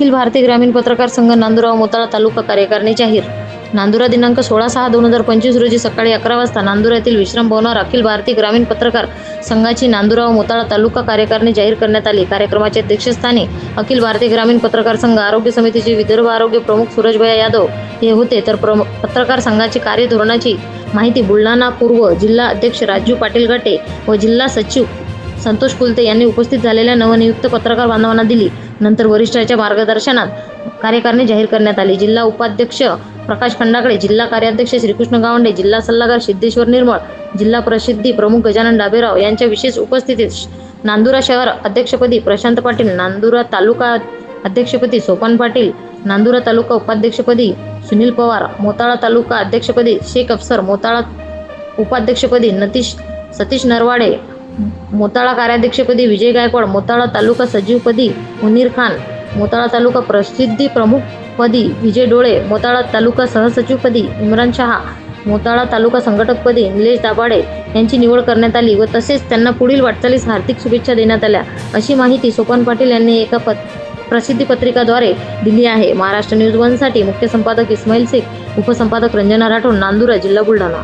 अखिल भारतीय ग्रामीण पत्रकार संघ नांदुराव मोताळा तालुका कार्यकारिणी जाहीर. नांदुरा दिनांक सोळा सहा दोन हजार पंचवीस रोजी सकाळी अकरा वाजता नांदुरा येथील विश्राम भवनावर अखिल भारतीय ग्रामीण पत्रकार संघाची नांदुराव मोताळा तालुका कार्यकारिणी जाहीर करण्यात आली. कार्यक्रमाच्या अध्यक्षस्थानी अखिल भारतीय ग्रामीण पत्रकार संघ आरोग्य समितीचे विदर्भ आरोग्य प्रमुख सूरजभया यादव हे होते. तर प्रम पत्रकार संघाची कार्यधोरणाची माहिती बुलढाणा पूर्व जिल्हा अध्यक्ष राजू पाटील गटे व जिल्हा सचिव संतोष कुलते यांनी उपस्थित झालेल्या नवनियुक्त पत्रकार बांधवांना दिली. नंतर वरिष्ठाच्या मार्गदर्शनात कार्यकारिणी जाहीर करण्यात आली. जिल्हा उपाध्यक्ष प्रकाश खंडाकडे जिल्हा कार्याध्यक्ष श्रीकृष्ण गावंडे जिल्हा सल्लागार सिद्धेश्वर निर्मळ जिल्हा प्रसिद्धी प्रमुख गजानन डाबेराव यांच्या विशेष उपस्थितीत नांदुरा शहर अध्यक्षपदी प्रशांत पाटील नांदुरा तालुका अध्यक्षपदी सोपान पाटील नांदुरा तालुका उपाध्यक्षपदी सुनील पवार मोताळा तालुका अध्यक्षपदी शेख अफसर मोताळा उपाध्यक्षपदी नतीश सतीश नरवाडे मोताळा कार्याध्यक्षपदी विजय गायकवाड मोताळा तालुका सचिवपदी मुनीर खान मोताळा तालुका प्रसिद्धी प्रमुखपदी विजय डोळे मोताळा तालुका सहसचिवपदी इम्रान शहा मोताळा तालुका संघटकपदी निलेश दाभाडे यांची निवड करण्यात आली व तसेच त्यांना पुढील वाटचालीस हार्दिक शुभेच्छा देण्यात आल्या. अशी माहिती सोपान पाटील यांनी एका पत प्रसिद्धी पत्रिकाद्वारे दिली आहे. महाराष्ट्र न्यूज वनसाठी मुख्य संपादक इस्माईल शेख उपसंपादक रंजना राठोड नांदुरा जिल्हा बुलढाणा.